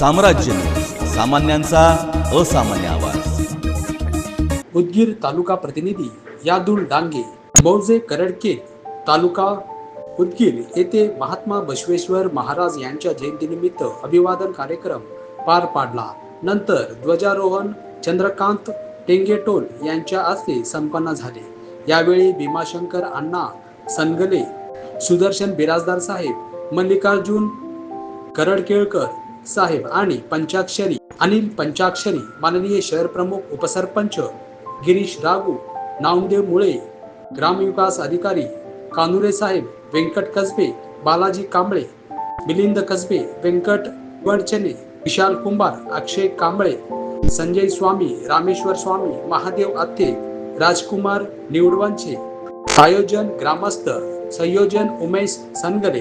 साम्राज्य सामान्यांचा असामान्य आवाज. उदगीर तालुका प्रतिनिधी यादुल डांगे मौजे करडके तालुका उदगीर येथे महात्मा बसवेश्वर महाराज यांच्या जयंतीनिमित्त अभिवादन कार्यक्रम पार पाडला. नंतर ध्वजारोहण चंद्रकांत टेंगेटोल यांच्या हस्ते संपन्न झाले. यावेळी भीमाशंकर अण्णा सनगले सुदर्शन बिराजदार साहेब मल्लिकार्जुन करडकेळकर साहेब आणि पंचाक्षरी अनिल पंचाक्षरी माननीय शहर प्रमुख उपसरपंच गिरीश रागू नामदेव मुळे ग्रामविकास अधिकारी कानुरे साहेब व्यंकट कसबे बालाजी कांबळे मिलिंद कसबे व्यंकट वडचने विशाल कुंभार अक्षय कांबळे संजय स्वामी रामेश्वर स्वामी महादेव आत्ते राजकुमार निवडवांचे आयोजन ग्रामस्थ संयोजन उमेश सनगरे